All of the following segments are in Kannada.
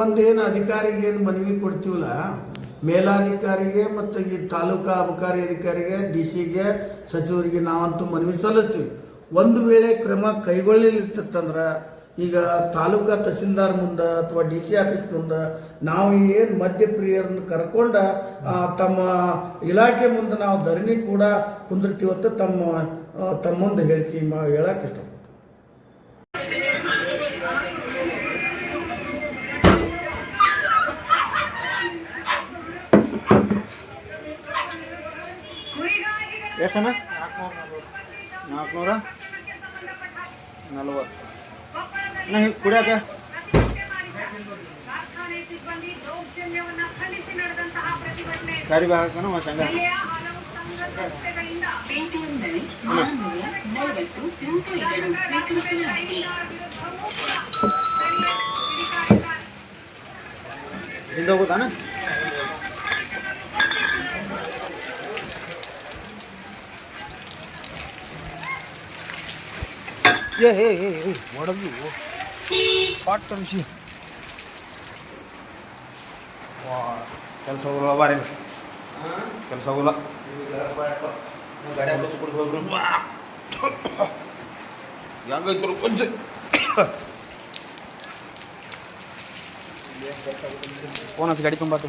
ಒಂದೇನು ಅಧಿಕಾರಿಗೆ ಏನು ಮನವಿ ಕೊಡ್ತೀವಲ್ಲ, ಮೇಲಾಧಿಕಾರಿಗೆ ಮತ್ತು ಈ ತಾಲೂಕಾ ಅಬಕಾರಿ ಅಧಿಕಾರಿಗೆ, ಡಿ ಸಿಗೆ, ಸಚಿವರಿಗೆ ನಾವಂತೂ ಮನವಿ ಸಲ್ಲಿಸ್ತೀವಿ. ಒಂದು ವೇಳೆ ಕ್ರಮ ಕೈಗೊಳ್ಳಲಿರ್ತಂದ್ರೆ ಈಗ ತಾಲೂಕಾ ತಹಸೀಲ್ದಾರ್ ಮುಂದೆ ಅಥವಾ ಡಿ ಸಿ ಆಫೀಸ್ ಮುಂದೆ ನಾವು ಏನು ಮದ್ಯಪ್ರಿಯರನ್ನು ಕರ್ಕೊಂಡ ತಮ್ಮ ಇಲಾಖೆ ಮುಂದೆ ನಾವು ಧರಣಿ ಕೂಡ ಕುಂದಿರ್ತೀವತ್ತ ತಮ್ಮ ತಮ್ಮ ಮುಂದೆ ಹೇಳಿಕೆ ಮಾ ಹೇಳಕ್ಕೆ ಇಷ್ಟ ಎಷ್ಟಣ್ಣ ನಾಲ್ಕುನೂರ ನಲ್ವತ್ತು ಅಣ್ಣ ಹಿಂಗೆ ಕುಡಿಯಾಕ ಕಾರ್ಖಾನೆ ಸಿಬ್ಬಂದಿ ದೌರ್ಜನ್ಯವನ್ನ ಖಂಡಿಸಿ ನಾಲ್ಕುನೂರ ಪ್ರತಿಭಟನೆ ಗಾಡಿ ಕುಡಿಯಾಕ ಹಾಕೋಣ ಮತ್ತು ಹಂಗ? ಹಿಂದೆ ಏ ಹೇ ಹೇ ಒಡಗು. ಪಾಟ್ ಅನ್ಸಿ ವಾ, ಕೆಲಸ ಹೋಗಲ್ಲ ಬಾರಿ ಕೆಲಸ ಹೋಗಲ್ಲ. ಹೆಂಗೈತು ಕೊಂಚ ಫೋನ್ ಹಚ್ಚಿ ಗಾಡಿ ತುಂಬಾತು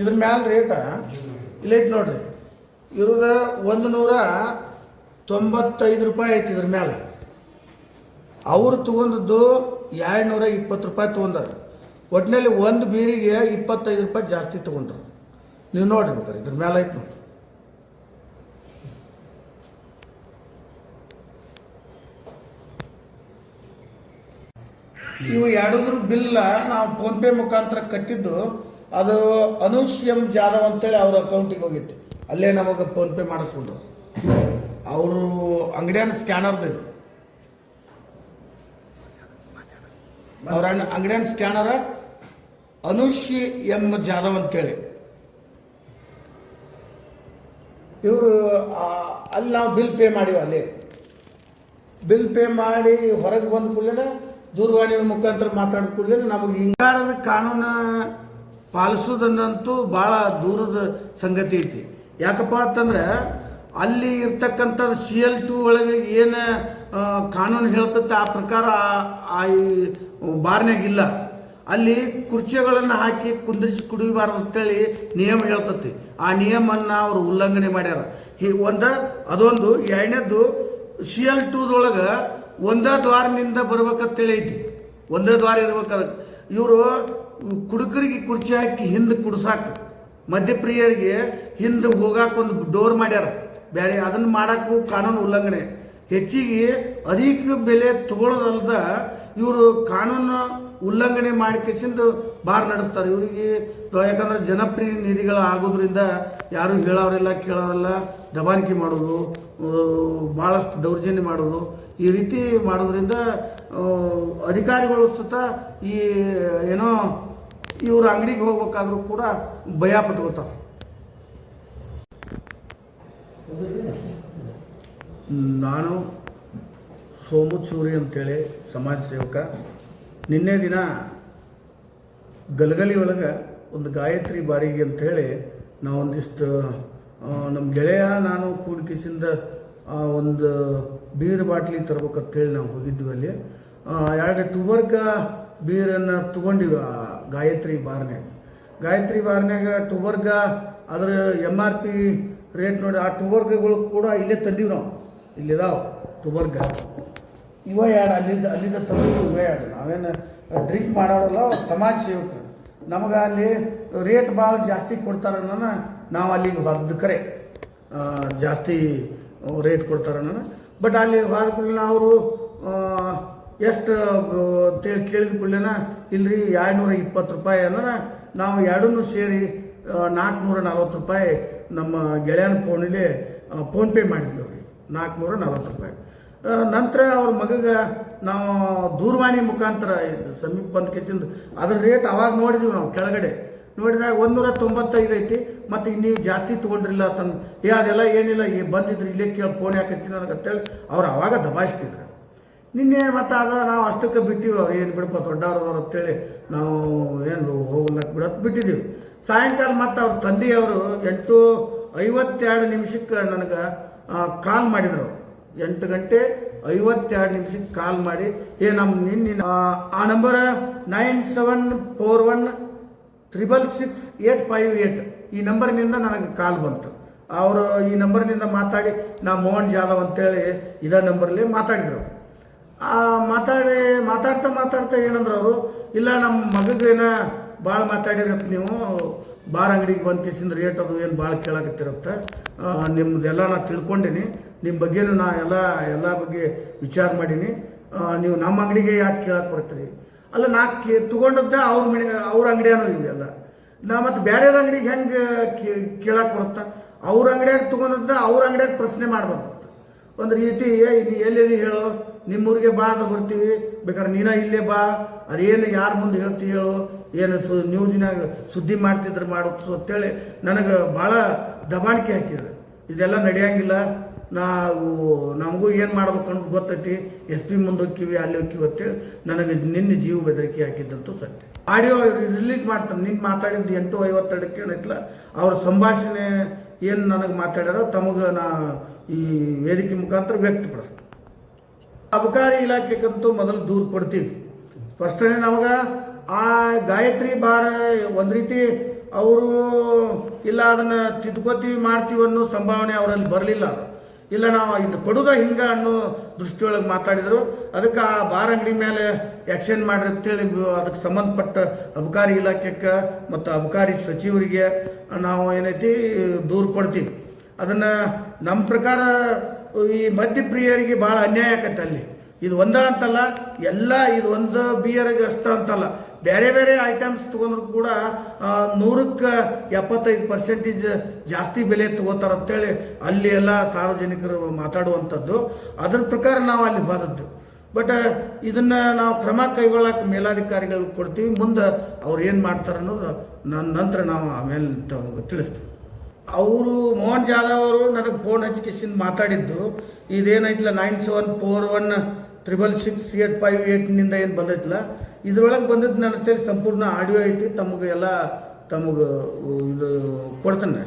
ಇದ್ರ ಮ್ಯಾಲ ರೇಟ ಇಲ್ಲೈತಿ ನೋಡ್ರಿ. ಇರೋದ ಒಂದು ನೂರ ತೊಂಬತ್ತೈದು ರೂಪಾಯಿ ಐತಿ ಇದ್ರ ಮ್ಯಾಲ. ಅವ್ರು ತಗೊಂಡದ್ದು ಎರಡು ನೂರ ಇಪ್ಪತ್ತು ರೂಪಾಯಿ ತೊಗೊಂಡಾರ. ಒಟ್ಟಿನಲ್ಲಿ ಒಂದು ಬೀರಿಗೆ ಇಪ್ಪತ್ತೈದು ರೂಪಾಯಿ ಜಾಸ್ತಿ ತೊಗೊಂಡ್ರು. ನೀವು ನೋಡ್ರಿ ಬೇಕಾರೆ, ಇದ್ರ ಮ್ಯಾಲ ಐತೆ ನೋಡ್ರಿ. ಇವು ಎರಡದ್ರ ಬಿಲ್ಲ ನಾವು ಫೋನ್ಪೇ ಮುಖಾಂತರ ಕಟ್ಟಿದ್ದು, ಅದು ಅನುಷ್ ಎಂ ಜಾಧವ್ ಅಂತೇಳಿ ಅವ್ರ ಅಕೌಂಟಿಗೆ ಹೋಗಿತ್ತು. ಅಲ್ಲೇ ನಮಗೆ ಫೋನ್ಪೇ ಮಾಡಿಸ್ಬಿಟ್ರು. ಅವರು ಅಂಗಡಿಯನ್ನು ಸ್ಕ್ಯಾನರ್ದು ಅವ್ರ ಅಂಗಡಿಯನ್ ಸ್ಕ್ಯಾನರ ಅನುಷ್ ಎಂ ಜಾಧವ್ ಅಂತೇಳಿ. ಇವರು ಅಲ್ಲಿ ನಾವು ಬಿಲ್ ಪೇ ಮಾಡಿವಿ ಅಲ್ಲಿ. ಬಿಲ್ ಪೇ ಮಾಡಿ ಹೊರಗೆ ಬಂದ ಕೂಡಲೇ ದೂರವಾಣಿ ಮುಖಾಂತರ ಮಾತಾಡಿದ ಕೂಡಲೇ ನಮಗೆ ಹಿಂಗಾರದ ಕಾನೂನು ಪಾಲಿಸೋದನ್ನಂತೂ ಭಾಳ ದೂರದ ಸಂಗತಿ ಐತಿ. ಯಾಕಪ್ಪ ಅಂತಂದ್ರೆ ಅಲ್ಲಿ ಇರ್ತಕ್ಕಂಥ ಸಿ ಎಲ್ ಟು ಒಳಗೆ ಏನು ಕಾನೂನು ಹೇಳ್ತತ್ತೆ ಆ ಪ್ರಕಾರ ಆ- ಇಲ್ಲ. ಅಲ್ಲಿ ಕುರ್ಚಿಗಳನ್ನು ಹಾಕಿ ಕುಂದಿರಿಸಿ ಕುಡಿಯಬಾರ್ದು ಅಂತೇಳಿ ನಿಯಮ ಹೇಳ್ತತಿ. ಆ ನಿಯಮನ್ನ ಅವರು ಉಲ್ಲಂಘನೆ ಮಾಡ್ಯಾರ. ಹೀ, ಒಂದು, ಅದೊಂದು ಎರಡನೇದ್ದು ಸಿ ಎಲ್ ಟೂದೊಳಗೆ ಒಂದೇ ದ್ವಾರನಿಂದ ಬರ್ಬೇಕಂತೇಳಿ ಐತಿ ಒಂದೇ ದ್ವಾರ ಇರ್ಬೇಕಾದ ಇವರು ಕುಡುಕರಿಗೆ ಕುರ್ಚಿ ಹಾಕಿ ಹಿಂದೆ ಕುಡ್ಸಾಕ ಮಧ್ಯಪ್ರಿಯರಿಗೆ ಹಿಂದೆ ಹೋಗಾಕ ಒಂದು ಡೋರ್ ಮಾಡ್ಯಾರ. ಬೇರೆ ಅದನ್ನು ಮಾಡೋಕ್ಕೂ ಕಾನೂನು ಉಲ್ಲಂಘನೆ. ಹೆಚ್ಚಿಗೆ ಅಧಿಕ ಬೆಲೆ ತಗೊಳ್ಳೋದಲ್ದ ಇವರು ಕಾನೂನು ಉಲ್ಲಂಘನೆ ಮಾಡಿಕೆಸಿಂದ ಬಾರ್ ನಡೆಸ್ತಾರೆ. ಇವರಿಗೆ ಯಾಕಂದ್ರೆ ಜನಪ್ರಿಯ ನಿಧಿಗಳು ಆಗೋದ್ರಿಂದ ಯಾರು ಹೇಳೋರಿಲ್ಲ, ಕೇಳೋರಿಲ್ಲ, ದಬಾನಿಕೆ ಮಾಡೋದು ಭಾಳಷ್ಟು ದೌರ್ಜನ್ಯ ಮಾಡೋದು ಈ ರೀತಿ ಮಾಡೋದ್ರಿಂದ ಅಧಿಕಾರಿಗಳು ಸುತ್ತ ಈ, ಏನೋ, ಇವ್ರ ಅಂಗಡಿಗೆ ಹೋಗ್ಬೇಕಾದ್ರೂ ಕೂಡ ಭಯ ಪಟ್ಕೋತಾರೆ ನಾನು ಸೋಮು ಚೂರಿ ಅಂತೇಳಿ ಸಮಾಜ ಸೇವಕ. ನಿನ್ನೆ ದಿನ ಗಲಗಲಿ ಒಳಗೆ ಒಂದು ಗಾಯತ್ರಿ ಬಾರಿಗೆ ಅಂಥೇಳಿ ನಾವು ಒಂದಿಷ್ಟು ನಮ್ಮ ಗೆಳೆಯ ನಾನು ಕೂಡಿಕಿಸಿಂದ ಒಂದು ಬೀರ್ ಬಾಟ್ಲಿ ತರ್ಬೇಕಂತೇಳಿ ನಾವು ಹೋಗಿದ್ವಿ ಅಲ್ಲಿ. ಆ, ಎರಡು ಟುಬರ್ಗ ಬೀರನ್ನು ತೊಗೊಂಡಿವಿ ಆ ಗಾಯತ್ರಿ ಬಾರ್ನ್ಯಾಗ. ಗಾಯತ್ರಿ ಬಾರ್ನ್ಯಾಗ ಟುಬರ್ಗ ಅದರ ಎಂ ಆರ್ ಪಿ ರೇಟ್ ನೋಡಿ ಆ ಟುಬರ್ಗಗಳು ಕೂಡ ಇಲ್ಲೇ ತಂದೀವಿ ನಾವು. ಇಲ್ಲಿದಾವ ಟುಬರ್ಗ ಇವ ಎರಡು ಅಲ್ಲಿಂದ ಅಲ್ಲಿಂದ ತಂದಿದ್ದು ಇವ ಎರಡು. ನಾವೇನು ಡ್ರಿಂಕ್ ಮಾಡೋರಲ್ಲ ಸಮಾಜ ಸೇವಕರು. ನಮಗೆ ಅಲ್ಲಿ ರೇಟ್ ಭಾಳ ಜಾಸ್ತಿ ಕೊಡ್ತಾರೆ ನಾವು ಅಲ್ಲಿಗೆ ಹೊರದು ಕರೆ. ಜಾಸ್ತಿ ರೇಟ್ ಕೊಡ್ತಾರೆ ನಾನು ಬಟ್ ಅಲ್ಲಿ ಹೋದ ಕೂಡಲೇ ಅವರು ಎಷ್ಟು ಕೇಳಿದ ಕೂಡಲೇನ ಇಲ್ಲರಿ ಎರಡುನೂರ ಇಪ್ಪತ್ತು ರೂಪಾಯಿ ಅಂದ್ರೆ ನಾವು ಎರಡನ್ನೂ ಸೇರಿ ನಾಲ್ಕುನೂರ ನಲ್ವತ್ತು ರೂಪಾಯಿ ನಮ್ಮ ಗೆಳೆಯನ ಫೋನಲ್ಲಿ ಫೋನ್ಪೇ ಮಾಡಿದ್ವಿ ಅವ್ರಿಗೆ. ನಾಲ್ಕುನೂರ ನಲ್ವತ್ತು ರೂಪಾಯಿ. ನಂತರ ಅವ್ರ ಮಗಗೆ ನಾವು ದೂರವಾಣಿ ಮುಖಾಂತರ ಇದು ಸಮೀಪ ಬಂದ ಕೇಸಿಂದ ಅದ್ರ ರೇಟ್ ಅವಾಗ ನೋಡಿದ್ವಿ ನಾವು ಕೆಳಗಡೆ. ನೋಡಿದಾಗ ಒಂದೂರ ತೊಂಬತ್ತೈದು ಐತಿ. ಮತ್ತು ಈಗ ನೀವು ಜಾಸ್ತಿ ತೊಗೊಂಡ್ರಿಲ್ಲ ತನ್ನ ಏ, ಅದೆಲ್ಲ ಏನಿಲ್ಲ ಈ ಬಂದಿದ್ರು ಇಲ್ಲೇ ಕೇಳಿ ಫೋನ್ ಯಾಕೆ ನನಗೆ ಅಂತೇಳಿ ಅವ್ರು ಅವಾಗ ದಬಾಯಿಸ್ತಿದ್ರು. ನಿನ್ನೆ ಮತ್ತು ಅದ ನಾವು ಅಷ್ಟಕ್ಕೆ ಬಿಟ್ಟಿವಿ ಅವ್ರು, ಏನು ಬಿಡಪ್ಪ ದೊಡ್ಡವ್ರವ್ರು ಅಂತೇಳಿ ನಾವು ಏನು ಹೋಗ್ಲಕ್ಕೆ ಬಿಡೋದು ಬಿಟ್ಟಿದ್ದೀವಿ ಸಾಯಂಕಾಲ ಮತ್ತು ಅವ್ರ ತಂದೆಯವರು ಎಂಟು ಐವತ್ತೆರಡು ನಿಮಿಷಕ್ಕೆ ನನಗೆ ಕಾಲ್ ಮಾಡಿದರು. ಎಂಟು ಗಂಟೆ ಐವತ್ತೆರಡು ನಿಮಿಷಕ್ಕೆ ಕಾಲ್ ಮಾಡಿ, ಏ ನಮ್ಮ ನಿನ್ನ ಆ number nine seven four one triple six eight five eight ಈ ನಂಬರ್ನಿಂದ ನನಗೆ ಕಾಲ್ ಬಂತು. ಅವರು ಈ ನಂಬರ್ನಿಂದ ಮಾತಾಡಿ ನಾ ಮೋಹನ್ ಜಾಧವ್ ಅಂತೇಳಿ ಇದೇ ನಂಬರ್ಲಿ ಮಾತಾಡಿದರು. ಆ, ಮಾತಾಡಿ ಮಾತಾಡ್ತಾ ಮಾತಾಡ್ತಾ ಏನಂದ್ರೆ ಅವರು ಇಲ್ಲ ನಮ್ಮ ಮಗಗೇನ ಭಾಳ ಮಾತಾಡಿರತ್ತೆ ನೀವು. ಬಾರ್ ಅಂಗಡಿಗೆ ಬಂದು ಕೇಸಿಂದ ರೇಟ್ ಅದು ಏನು ಭಾಳ ಕೇಳಕತ್ತಿರುತ್ತೆ. ನಿಮ್ಮದೆಲ್ಲ ನಾ ತಿಳ್ಕೊಂಡಿನಿ. ನಿಮ್ಮ ಬಗ್ಗೆನೂ ನಾ ಎಲ್ಲ ಎಲ್ಲ ಬಗ್ಗೆ ವಿಚಾರ ಮಾಡೀನಿ. ನೀವು ನಮ್ಮ ಅಂಗಡಿಗೆ ಯಾಕೆ ಕೇಳಕ್ಕೆ ಬರ್ತೀರಿ? ಅಲ್ಲ, ನಾ ಕೇ ತೊಗೊಂಡದ್ದ ಅವ್ರ ಮನೆ ಅವ್ರ ಅಂಗಡಿ ಅನ್ನೋದು ಇದೆಯಲ್ಲ ನಾ ಮತ್ತು ಬೇರೆದ ಅಂಗಡಿಗೆ ಹೆಂಗೆ ಕೇಳಕ್ಕೆ ಬರುತ್ತಾ? ಅವ್ರ ಅಂಗಡಿಯಾಗ ತೊಗೊಂಡದ್ದ ಅವ್ರ ಅಂಗಡಿಯಾಗ ಪ್ರಶ್ನೆ ಮಾಡ್ಬಾರ್ದು ಒಂದು ರೀತಿ ನೀ ಎಲ್ಲೆಲ್ಲಿ ಹೇಳು? ನಿಮ್ಮೂರಿಗೆ ಬಾ ಅಂತ ಬರ್ತೀವಿ. ಬೇಕಾದ್ರೆ ನೀನ ಇಲ್ಲೇ ಬಾ. ಅದೇನು ಯಾರ ಮುಂದೆ ಹೇಳ್ತಿ ಹೇಳು? ಏನು ಸು ನ್ಯೂಸಿನಾಗ ಸುದ್ದಿ ಮಾಡ್ತಿದ್ರು ಮಾಡೋದು ಅಂತೇಳಿ ನನಗೆ ಭಾಳ ದಬಾಣಿಕೆ ಹಾಕಿದ್ರು. ಇದೆಲ್ಲ ನಡೆಯಂಗಿಲ್ಲ. ನಾವು ನಮಗೂ ಏನು ಮಾಡ್ಬೇಕು ಅಂತ ಗೊತ್ತೈತಿ. ಎಸ್ ಪಿ ಮುಂದೆ ಹೋಗ್ತೀವಿ, ಅಲ್ಲಿ ಹೋಗ್ತೀವಿ ಅಂತೇಳಿ ನನಗೆ ನಿನ್ನೆ ಜೀವ ಬೆದರಿಕೆ ಹಾಕಿದ್ದಂತೂ ಸತ್ಯ. ಆಡಿಯೋ ರಿಲೀಸ್ ಮಾಡ್ತಾರೆ ನಿನ್ನ ಮಾತಾಡಿದ್ದು ಎಂಟು ಐವತ್ತೆರಡಕ್ಕೆ ಏನೈತಿಲ್ಲ, ಅವ್ರ ಸಂಭಾಷಣೆ ಏನು ನನಗೆ ಮಾತಾಡ್ಯಾರೋ ತಮಗೆ ನಾ ಈ ವೇದಿಕೆ ಮುಖಾಂತರ ವ್ಯಕ್ತಪಡಿಸ್ತೀನಿ. ಅಬಕಾರಿ ಇಲಾಖೆಗಂತೂ ಮೊದಲು ದೂರು ಕೊಡ್ತೀವಿ. ಸ್ಪಷ್ಟನೆ ನಮಗೆ ಆ ಗಾಯತ್ರಿ ಬಾರ ಒಂದು ರೀತಿ ಅವರು ಇಲ್ಲ ಅದನ್ನು ತಿದ್ಕೋತೀವಿ ಮಾಡ್ತೀವಿ ಅನ್ನೋ ಸಂಭಾವನೆ ಅವರಲ್ಲಿ ಬರಲಿಲ್ಲ ಅದು. ಇಲ್ಲ, ನಾವು ಇದು ಕೊಡುದ ಹಿಂಗ ಅನ್ನೋ ದೃಷ್ಟಿಯೊಳಗೆ ಮಾತಾಡಿದರು. ಅದಕ್ಕೆ ಆ ಬಾರ್ ಅಂಗಡಿ ಮೇಲೆ ಆ್ಯಕ್ಷನ್ ಮಾಡ್ರಿ ಅಂತೇಳಿ ಅದಕ್ಕೆ ಸಂಬಂಧಪಟ್ಟ ಅಬಕಾರಿ ಇಲಾಖೆಗೆ ಮತ್ತು ಅಬಕಾರಿ ಸಚಿವರಿಗೆ ನಾವು ಏನೈತಿ, ದೂರು ಕೊಡ್ತೀವಿ. ಅದನ್ನು ನಮ್ಮ ಪ್ರಕಾರ ಈ ಮಧ್ಯಪ್ರಿಯರಿಗೆ ಭಾಳ ಅನ್ಯಾಯ ಆಕತ್ತೆ ಅಲ್ಲಿ. ಇದು ಒಂದ ಅಂತಲ್ಲ, ಎಲ್ಲ ಇದು ಒಂದು ಬಿಯರ್ಗೆ ಅಷ್ಟ ಅಂತಲ್ಲ. ಬೇರೆ ಬೇರೆ ಐಟಮ್ಸ್ ತೊಗೊಂಡ್ರು ಕೂಡ ನೂರಕ್ಕೆ ಎಪ್ಪತ್ತೈದು ಪರ್ಸೆಂಟೇಜ್ ಜಾಸ್ತಿ ಬೆಲೆ ತೊಗೋತಾರೆ ಅಂತೇಳಿ ಅಲ್ಲಿ ಎಲ್ಲ ಸಾರ್ವಜನಿಕರು ಮಾತಾಡುವಂಥದ್ದು ಅದ್ರ ಪ್ರಕಾರ ನಾವು ಅಲ್ಲಿ ಹೋದದ್ದು. ಬಟ್ ಇದನ್ನ ನಾವು ಕ್ರಮ ಕೈಗೊಳ್ಳಕ್ಕೆ ಮೇಲಾಧಿಕಾರಿಗಳಿಗೆ ಕೊಡ್ತೀವಿ. ಮುಂದೆ ಅವ್ರು ಏನು ಮಾಡ್ತಾರೆ ಅನ್ನೋದು ನನ್ನ ನಂತರ ನಾವು ಆಮೇಲೆ ತಿಳಿಸ್ತೀವಿ. ಅವರು ಮೋಹನ್ ಜಾಧವ್ ಅವರು ನನಗೆ ಫೋನ್ ಹಚ್ಚಿಕೆಸಿಂದ ಮಾತಾಡಿದ್ದು ಇದೇನೈತಿಲ್ಲ nine seven four one triple six eight five ಏಟ್ನಿಂದ ಏನು ಬಂದೈತಲ್ಲ, ಇದ್ರೊಳಗೆ ಬಂದದ್ದು ನನ್ನ ತೇರಿ ಸಂಪೂರ್ಣ ಆಡಿಯೋ ಐತಿ, ತಮಗೆ ಎಲ್ಲ ತಮಗೆ, ಇದು ಕೊಡ್ತೇನೆ.